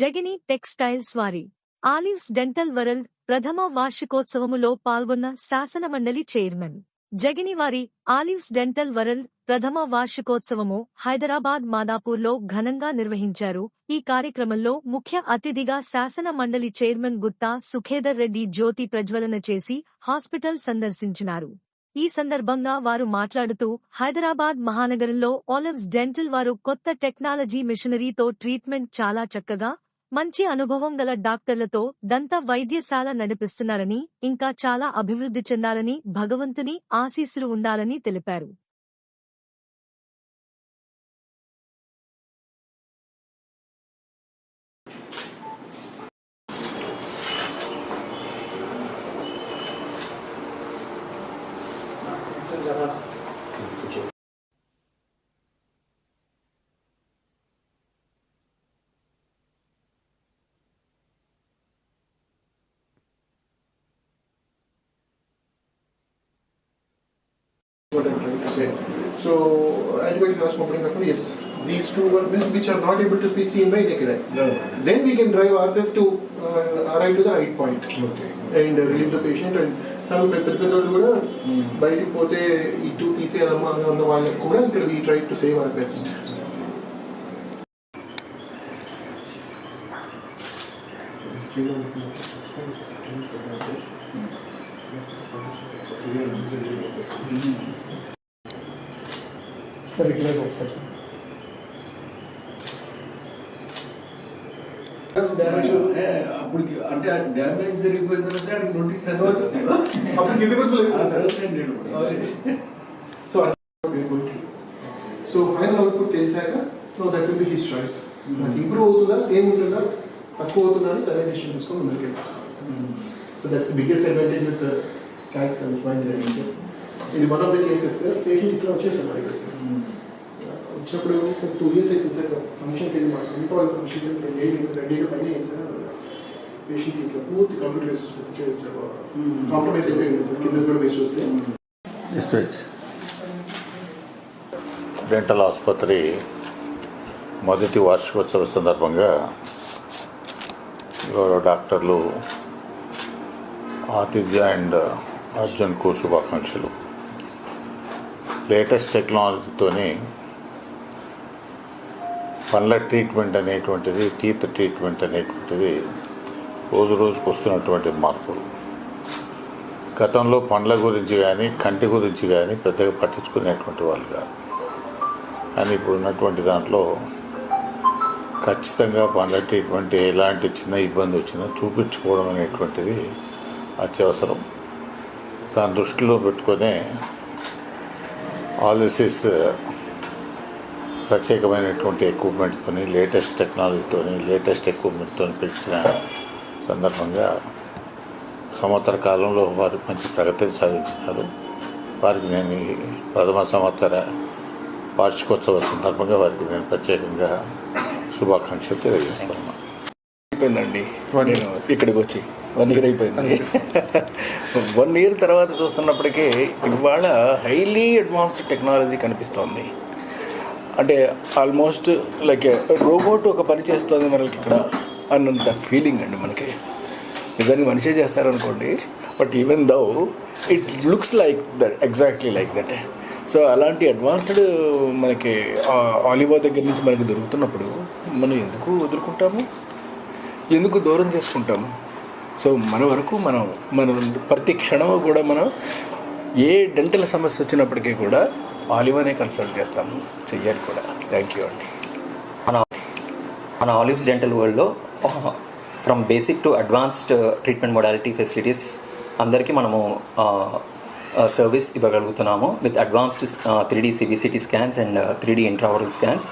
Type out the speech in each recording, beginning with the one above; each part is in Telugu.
జగిని టెక్స్టైల్స్ వారి. ఆలివ్స్ డెంటల్ వరల్డ్ ప్రథమ వార్షికోత్సవములో పాల్గొన్న శాసనమండలి చైర్మన్. జగిని వారి ఆలివ్స్ డెంటల్ వరల్డ్ ప్రథమ వార్షికోత్సవము హైదరాబాద్ మాదాపూర్లో ఘనంగా నిర్వహించారు. ఈ కార్యక్రమంలో ముఖ్య అతిథిగా శాసన మండలి చైర్మన్ గుత్తా సుఖేదర్ రెడ్డి జ్యోతి ప్రజ్వలన చేసి హాస్పిటల్ సందర్శించినారు. ఈ సందర్భంగా వారు మాట్లాడుతూ హైదరాబాద్ మహానగరంలో ఆలివ్స్ డెంటల్ వారు కొత్త టెక్నాలజీ మిషనరీతో ట్రీట్మెంట్ చాలా చక్కగా మంచి అనుభవం గల డాక్టర్లతో దంత వైద్యశాల నడిపిస్తున్నారని ఇంకా చాలా అభివృద్ధి చెందాలని భగవంతుని ఆశీస్సులు ఉండాలని తెలిపారు. I'm trying to say. So, antibiotic cross pumping yes, these two were which are not able to be seen by naked eye. No. Then we can drive ourselves to uh, arrive to the right point Okay. and uh, relieve the patient and నాకు పెద్ద పెద్దోళ్ళు కూడా బయటికి పోతే ఇటు తీసేయాలమ్మా అని ఉన్న వాళ్ళకి కూడా ఇక్కడ we try to save our best Regular ఒకసారి ఏ, అప్పటికి అంటే డ్యామేజ్ జరిగిపోయిన తర్వాత notice. So so final output తెలిసాక so that will be his choice నాకు ఇంప్రూవ్ అవుతుందా సేమ్ ఉంటుందా తక్కువ అవుతుందా అని తనే డెసిషన్ తీసుకొని ముందుకు వెళ్ళిస్తాను so that's biggest advantage with character ఇది one of the cases patient ఇట్లా దగ్గరికి. వచ్చినప్పుడు సార్? టూ ఇయర్స్ అయిపోయింది సార్. ఫంక్షన్కి వెళ్ళి మాకు ఇంత వాళ్ళ ఫంక్షన్కి వెళ్ళి రెడీగా పని చేయండి సార్? పేషెంట్కి ఇట్లా పూర్తి కంప్యూటర్స్ చేస్తారు కాంప్రమైజ్ అయిపోయింది సార్ కింద కూడా వేసి వస్తే డెంటల్ ఆసుపత్రి మొదటి వార్షికోత్సవ సందర్భంగా గౌరవ డాక్టర్లు ఆతిథ్య అండ్ అర్జున్కు శుభాకాంక్షలు. లేటెస్ట్ టెక్నాలజీతోని పండ్ల ట్రీట్మెంట్ అనేటువంటిది టీత్ ట్రీట్మెంట్ అనేటువంటిది రోజు రోజుకు వస్తున్నటువంటి మార్పులు. గతంలో పండ్ల గురించి కానీ కంటి గురించి కానీ పెద్దగా పట్టించుకునేటువంటి వాళ్ళు కాదు. కానీ ఇప్పుడు ఉన్నటువంటి దాంట్లో ఖచ్చితంగా పండ్ల ట్రీట్మెంట్ ఎలాంటి చిన్న ఇబ్బంది వచ్చినా చూపించుకోవడం అనేటువంటిది అత్యవసరం. దాని దృష్టిలో పెట్టుకునే ఆలసిస్ ప్రత్యేకమైనటువంటి ఎక్విప్మెంట్తోని లేటెస్ట్ టెక్నాలజీతోని లేటెస్ట్ ఎక్విప్మెంట్తో పెట్టిన సందర్భంగా సంవత్సర కాలంలో వారు మంచి ప్రగతిని సాధించినారు. వారికి నేను ఈ ప్రథమ సంవత్సర వార్షికోత్సవ సందర్భంగా వారికి నేను ప్రత్యేకంగా శుభాకాంక్షలు తెలియజేస్తున్నాను అయిపోయిందండి. నేను ఇక్కడికి వచ్చి వన్ ఇయర్ అయిపోయింది. వన్ ఇయర్ తర్వాత చూస్తున్నప్పటికీ ఇవాళ హైలీ అడ్వాన్స్డ్ టెక్నాలజీ కనిపిస్తోంది. అంటే ఆల్మోస్ట్ లైక్ రోబోట్ ఒక పని చేస్తుంది మనకి ఇక్కడ అన్నంత ఫీలింగ్ అండి మనకి. నిజానికి మనిషే చేస్తారనుకోండి but even though it looks like that exactly like that so అలాంటి అడ్వాన్స్డ్ మనకి ఆలివా దగ్గర నుంచి మనకి దొరుకుతున్నప్పుడు మనం ఎందుకు వదులుకుంటాము? ఎందుకు దూరం చేసుకుంటాము? సో మన వరకు మనం మన ప్రతి క్షణం కూడా మనం ఏ డెంటల్ సమస్య వచ్చినప్పటికీ కూడా ఆలివనే కన్సల్ట్ చేస్తాము చెయ్యాలి కూడా. థ్యాంక్ యూ అండి. మన మన ఆలివ్స్ డెంటల్ వరల్డ్లో from basic to advanced treatment modality facilities అందరికీ మనము service ఇవ్వగలుగుతున్నాము. With advanced three D CBCT scans and three D intraoral scans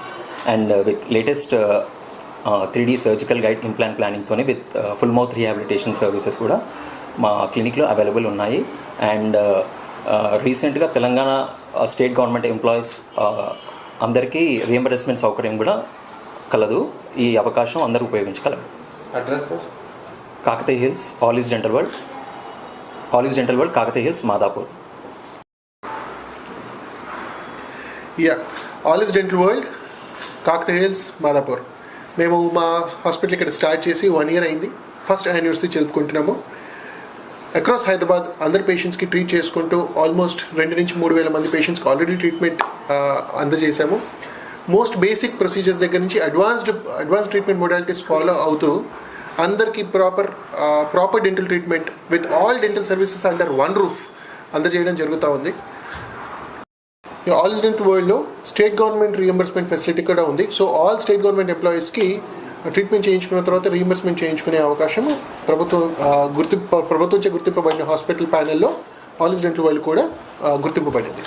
and with latest three D surgical guide implant ప్లానింగ్తోని with full mouth rehabilitation services కూడా మా క్లినిక్లో అవైలబుల్ ఉన్నాయి. అండ్ రీసెంట్గా తెలంగాణ స్టేట్ గవర్నమెంట్ ఎంప్లాయీస్ అందరికీ రియంబర్స్మెంట్ సౌకర్యం కూడా కలదు. ఈ అవకాశం అందరూ ఉపయోగించగలరు. Address Kakatiya hills olives dental world olives dental world Kakatiya hills Madhapur. Yeah olives dental world Kakatiya hills Madhapur. మేము మా హాస్పిటల్ ఇక్కడ స్టార్ట్ చేసి వన్ ఇయర్ అయింది. ఫస్ట్ యానివర్సరీ జరుపుకుంటున్నాము. అక్రాస్ హైదరాబాద్ అందరి పేషెంట్స్కి ట్రీట్ చేసుకుంటూ ఆల్మోస్ట్ రెండు నుంచి మూడు వేల మంది పేషెంట్స్కి ఆల్రెడీ ట్రీట్మెంట్ అందజేశాము. మోస్ట్ బేసిక్ ప్రొసీజర్స్ దగ్గర నుంచి advanced advance treatment modalities follow అవుతూ అందరికీ proper proper dental treatment with all dental services under one roof అందజేయడం జరుగుతూ ఉంది. ఆల్ ఇండియన్ వరల్డ్లో స్టేట్ గవర్నమెంట్ రీఎంబర్స్మెంట్ ఫెసిలిటీ కూడా ఉంది. సో ఆల్ స్టేట్ గవర్నమెంట్ ఎంప్లాయీస్కి ట్రీట్మెంట్ చేయించుకున్న తర్వాత రీఎంబర్స్మెంట్ చేయించుకునే అవకాశం ప్రభుత్వం గుర్తింపు ప్రభుత్వంచే గుర్తింపబడిన హాస్పిటల్ ప్యానెల్లో ఆల్ వాళ్ళు కూడా గుర్తింపబడింది.